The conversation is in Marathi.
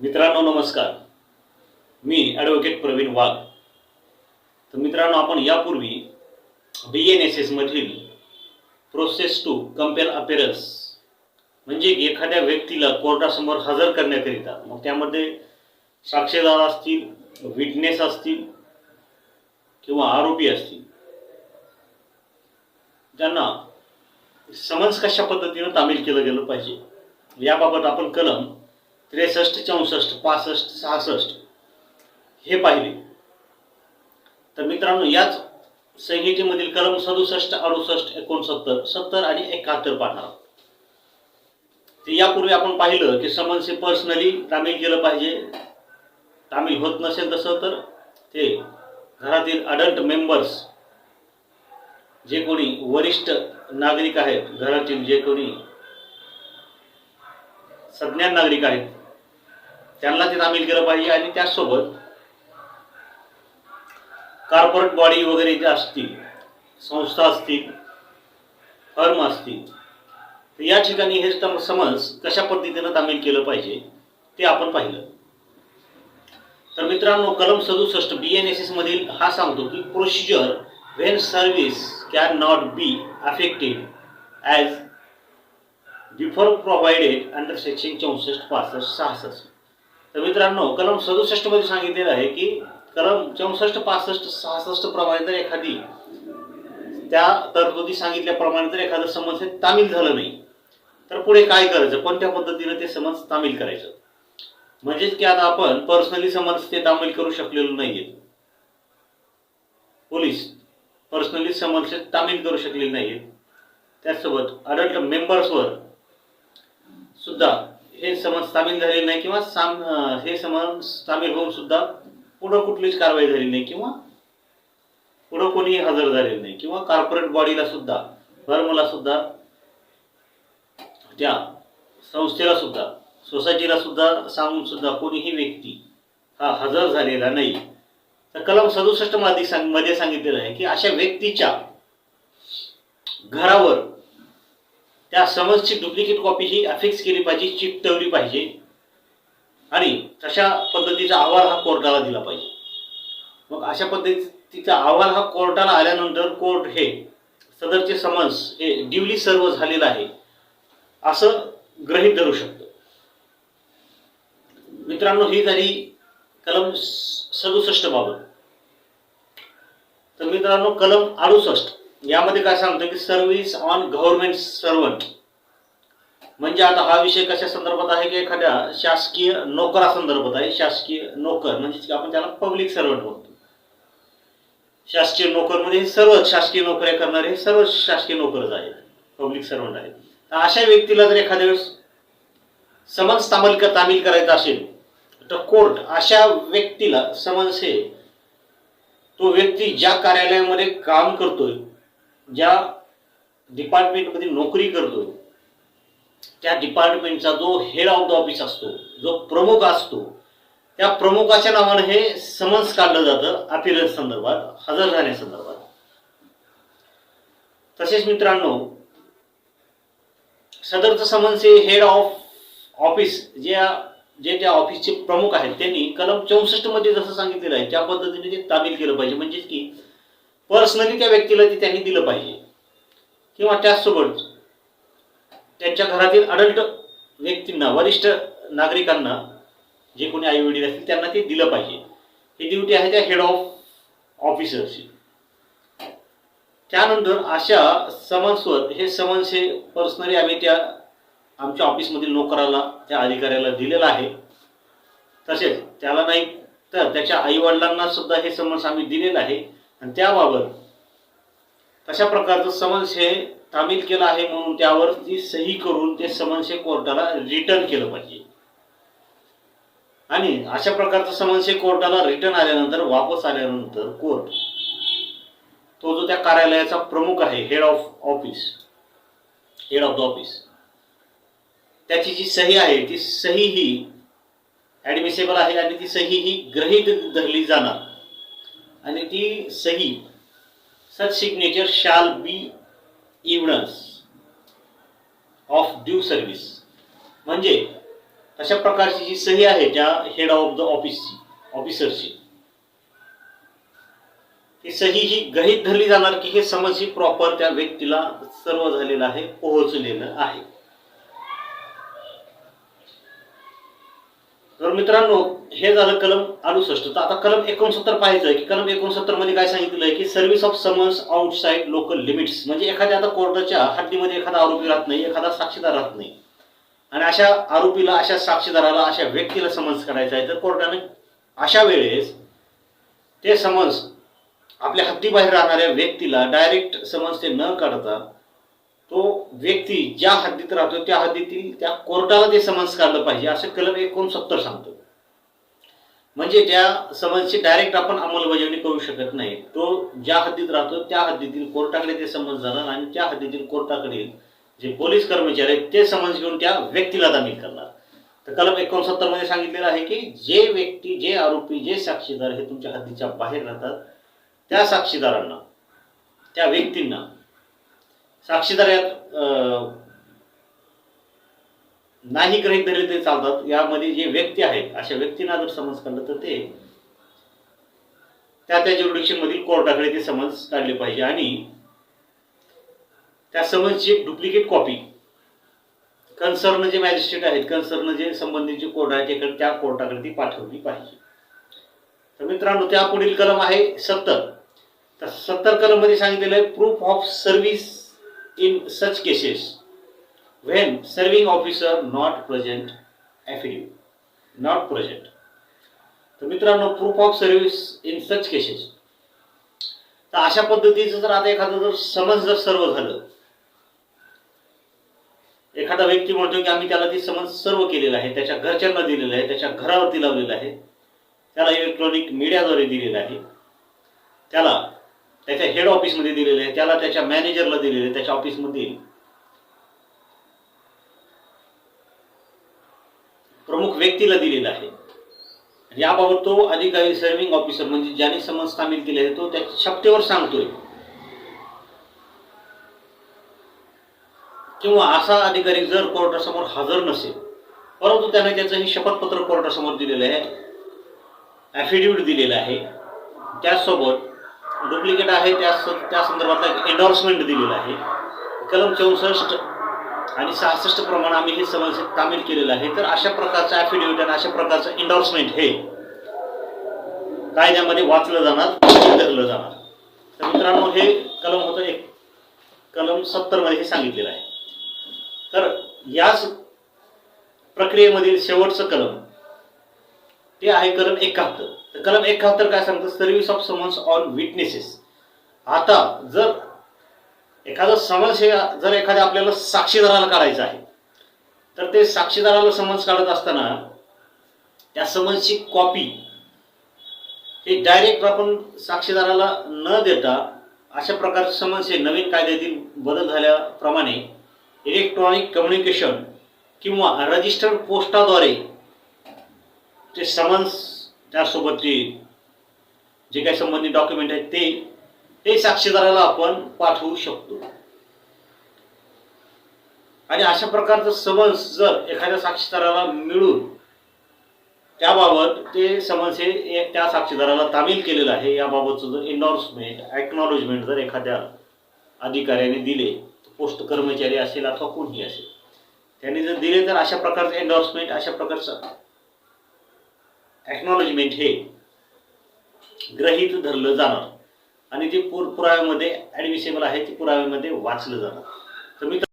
मित्रांनो नमस्कार. मी ॲडव्होकेट प्रवीण वाघ. तर मित्रांनो आपण यापूर्वी बी एन एस एसमधील प्रोसेस टू कंपेअर अपेरस म्हणजे एखाद्या व्यक्तीला कोर्टासमोर हजर करण्याकरिता मग त्यामध्ये साक्षीदार असतील विटनेस असतील किंवा आरोपी असतील त्यांना समन्स कशा पद्धतीनं तामील केलं गेलं पाहिजे? याबाबत आपण कलम त्रेसष्ट चौसष्ट पासष्ट सहासष्ट हे पाहिले तर मित्रांनो याच संहितेमधील कलम सदुसष्ट अडुसष्ट एकोणसत्तर सत्तर आणि एकाहत्तर पाहणार आहोत. यापूर्वी आपण पाहिलं की समन्स हे पर्सनली तामील केलं पाहिजे तामील होत नसेल तसं तर ते घरातील अडल्ट मेंबर्स जे कोणी वरिष्ठ नागरिक आहेत घरातील जे कोणी सज्ञान नागरिक आहेत त्यांना ते सामील केलं पाहिजे आणि त्याचसोबत कार्पोरेट बॉडी वगैरे जे असतील संस्था असतील फर्म असतील तर या ठिकाणी हे समज कशा पद्धतीनं तामील केलं पाहिजे ते आपण पाहिलं. तर मित्रांनो कलम सदुसष्ट बी एन एस एस मधील हा सांगतो की procedure when service can not be affected as before provided under section चौसष्ट पासष्ट सहासष्ट. तर मित्रांनो कलम सदुसष्टमध्ये सांगितलेलं आहे की कलम चौसष्ट पासष्ट सहासष्ट प्रमाणे जर एखादी त्या तरतुदी सांगितल्याप्रमाणे जर एखादं समज हे तामील झालं नाही तर पुढे काय करायचं? कोणत्या पद्धतीने ते समज तामील करायचं? म्हणजेच की आता आपण पर्सनली समज ते तामील करू शकलेलो नाहीये. पोलीस पर्सनली समज तामील करू शकलेले नाहीये. त्याचसोबत अडल्ट मेंबर्सवर सुद्धा हे समज स्थापित झालेले नाही किंवा साम हे समज सामील होऊन सुद्धा पुढं कुठलीच कारवाई झाली नाही किंवा पुढं कोणीही हजर झालेलं नाही किंवा कॉर्पोरेट बॉडीला सुद्धा फर्मला सुद्धा त्या संस्थेला सुद्धा सोसायटीला सुद्धा सांगून सुद्धा कोणीही व्यक्ती हा हजर झालेला नाही. तर कलम सदुसष्टमध्ये सांगमध्ये सांगितलेलं आहे की अशा व्यक्तीच्या घरावर त्या समजची डुप्लिकेट कॉपी ही अफिक्स केली पाहिजे चिकटवली पाहिजे. आणि तशा पद्धतीचा अहवाल हा कोर्टाला दिला पाहिजे. मग अशा पद्धतीचा अहवाल हा कोर्टाला आल्यानंतर कोर्ट हे सदरचे समन्स हे ड्युली सर्व झालेलं आहे असं ग्रहित धरू शकतो. मित्रांनो ही झाली कलम सदुसष्ट बाबत तर मित्रांनो कलम अडुसष्ट. यामध्ये काय सांगतो की सर्व्हिस ऑन गव्हर्नमेंट सर्वंट म्हणजे आता हा विषय कशा संदर्भात आहे की एखाद्या शासकीय नोकरा संदर्भात आहे? शासकीय नोकर म्हणजे आपण त्याला पब्लिक सर्वंट बोलतो शासकीय नोकर म्हणजे सर्वच सर्व शासकीय नोकऱ्या करणारे सर्व शासकीय नोकरच आहेत पब्लिक सर्वंट आहेत. तर अशा व्यक्तीला जर एखाद्या वेळेस समन्स तामल तामील करायचा असेल तर कोर्ट अशा व्यक्तीला समन्स हे तो व्यक्ती ज्या कार्यालयामध्ये काम करतोय ज्या डिपार्टमेंटमध्ये नोकरी करतो त्या डिपार्टमेंटचा जो हेड ऑफ द ऑफिस असतो जो प्रमुख असतो त्या प्रमुखाच्या नावाने हे समन्स काढलं जातं अपिलन्स संदर्भात हजर राहण्यासंदर्भात तसेच मित्रांनो सदरचं समन्स हे हेड ऑफ ऑफिस जे जे त्या ऑफिसचे प्रमुख आहेत त्यांनी कलम चौसष्टमध्ये जसं सांगितलेलं आहे त्या पद्धतीने ते तामील केलं पाहिजे. म्हणजेच की पर्सनली त्या व्यक्तीला ते त्यांनी दिलं पाहिजे. किंवा त्याचसोबत त्यांच्या घरातील अडल्ट व्यक्तींना वरिष्ठ नागरिकांना जे कोणी आई वडील असतील त्यांना ते दिलं पाहिजे. ही ड्युटी आहे त्या हेड ऑफ ऑफिसरची त्यानंतर अशा समन्सवर हे समन्स हे पर्सनली आम्ही त्या आमच्या ऑफिसमधील नोकराला त्या अधिकाऱ्याला दिलेलं आहे. तसेच त्याला नाही तर त्याच्या आई वडिलांना सुद्धा हे समन्स आम्ही दिलेलं आहे. आणि त्याबाबत तशा प्रकारचं समन्स हे तामील केलं आहे म्हणून त्यावर ती सही करून ते समन्स हे कोर्टाला रिटर्न केलं पाहिजे. आणि अशा प्रकारचं समन्स हे कोर्टाला रिटर्न आल्यानंतर वापस आल्यानंतर कोर्ट तो जो त्या कार्यालयाचा प्रमुख आहे head of office head of the office त्याची जी सही आहे ती सही ही ॲडमिसेबल आहे आणि ती सही ही ग्रहीत धरली जाणार. आणि ती सही such signature shall be evidence of due service म्हणजे अशा प्रकारची जी सही आहे त्या हेड ऑफ द ऑफिसची ऑफिसरची ही सही ही गहीत धरली जाणार की हे समज ही प्रॉपर त्या व्यक्तीला सर्व झालेलं आहे पोहोचलेलं आहे. तर मित्रांनो हे झालं कलम अडुसष्ट. तर आता कलम एकोणसत्तर पाहायचं की कलम एकोणसत्तरमध्ये काय सांगितलं आहे की service of summons outside local limits म्हणजे एखाद्या आता कोर्टाच्या हद्दीमध्ये एखादा आरोपी राहत नाही एखादा साक्षीदार राहत नाही. आणि अशा आरोपीला अशा साक्षीदाराला अशा व्यक्तीला समन्स करायचा आहे. तर कोर्टाने अशा वेळेस ते समन्स आपल्या हद्दीबाहेर राहणाऱ्या व्यक्तीला डायरेक्ट समन्स ते न काढता तो व्यक्ती ज्या हद्दीत राहतो त्या हद्दीतील त्या कोर्टाला ते समन्स काढलं पाहिजे. असं कलम एकोणसत्तर सांगतो म्हणजे त्या समजची डायरेक्ट आपण अंमलबजावणी करू शकत नाही तो ज्या हद्दीत राहतो त्या हद्दीतील कोर्टाकडे ते समज जाणार आणि त्या हद्दीतील कोर्टाकडील जे पोलीस कर्मचारी आहेत ते समज घेऊन त्या व्यक्तीला जामीन करणार. तर कलम एकोणसत्तरमध्ये सांगितलेलं आहे की जे व्यक्ती जे आरोपी जे साक्षीदार हे तुमच्या हद्दीच्या बाहेर राहतात त्या साक्षीदारांना त्या व्यक्तींना साक्षीदार यात नाही ग्रहित धरले ते चालतात. यामध्ये जे व्यक्ती आहेत अशा व्यक्तींना जर समज काढलं तर ते त्या त्या ज्युरिडिक्शनमधील कोर्टाकडे ते समज काढले पाहिजे. आणि त्या समजची एक डुप्लिकेट कॉपी कन्सर्न जे मॅजिस्ट्रेट आहेत कन्सर्न जे संबंधित जे कोर्ट आहे त्याकडे त्या कोर्टाकडे ती पाठवली पाहिजे. तर मित्रांनो त्या पुढील कलम आहे सत्तर. तर सत्तर कलममध्ये सांगितलेलं आहे proof of service in such cases when serving officer not present affidavit. Not present. तर मित्रांनो proof of service in such cases तर अशा पद्धतीचं जर आता एखादं जर समज जर सर्व झालं एखादा व्यक्ती म्हणतो की आम्ही त्याला ती समज सर्व केलेलं आहे त्याच्या घरच्यांना दिलेलं आहे त्याच्या घरावरती लावलेलं आहे त्याला इलेक्ट्रॉनिक मीडियाद्वारे दिलेलं आहे त्याला त्याच्या हेड ऑफिसमध्ये दिलेलं आहे त्याला त्याच्या मॅनेजरला दिलेलं आहे त्याच्या ऑफिसमधील प्रमुख व्यक्तीला दिलेला आहे. याबाबत तो अधिकारी सर्व्हिंग ऑफिसर म्हणजे ज्याने समज सामील केले आहे तो त्या शपथेवर सांगतोय. किंवा असा अधिकारी जर कोर्टासमोर हजर नसेल परंतु त्याने त्याचं हे शपथपत्र कोर्टासमोर दिलेलं आहे ॲफिडेव्हिट दिलेलं आहे त्याचसोबत डुप्लिकेट आहे त्या त्या संदर्भातला एक एन्डॉर्समेंट दिलेलं आहे. कलम चौसष्ट आणि सहासष्ट प्रमाणे आम्ही हे समज तामील केलेलं आहे. तर अशा प्रकारचं ॲफिडेव्हिट आणि अशा प्रकारचं इंडॉर्समेंट हे कायद्यामध्ये वाचलं जाणार धरलं जाणार. तर मित्रांनो हे कलम होतं एक. कलम सत्तरमध्ये हे सांगितलेलं आहे. तर याच प्रक्रियेमधील शेवटचं कलम ते आहे कलम एकाहत्तर. तर कलम एकाहत्तर काय सांगतं? Service of summons on witnesses आता जर एखादं समन्स हे जर एखाद्या आपल्याला साक्षीदाराला काढायचं आहे तर ते साक्षीदाराला समन्स काढत असताना त्या समन्सची कॉपी हे डायरेक्ट आपण साक्षीदाराला न देता अशा प्रकारचे समन्स हे नवीन कायद्यातील बदल झाल्याप्रमाणे इलेक्ट्रॉनिक कम्युनिकेशन किंवा रजिस्टर्ड पोस्टाद्वारे ते समन्स त्यासोबतचे जे काही संबंधित डॉक्युमेंट आहेत ते ते साक्षीदाराला आपण पाठवू शकतो. आणि अशा प्रकारचं समन्स जर एखाद्या साक्षीदाराला मिळून त्याबाबत ते समन्स हे त्या साक्षीदाराला तामील केलेलं आहे याबाबतचं जर एनॉर्समेंट ॲक्नॉलेजमेंट जर एखाद्या अधिकाऱ्याने दिले पोस्ट कर्मचारी असेल अथवा कोणीही असेल त्यांनी जर दिले तर अशा प्रकारचं एन्डॉर्समेंट अशा प्रकारचं ॲक्नॉलेजमेंट हे ग्रहित धरलं जाणार. आणि जे पुर पुराव्यामध्ये ॲडमिसेबल आहे ते पुराव्यामध्ये वाचलं जाणार तर मित्र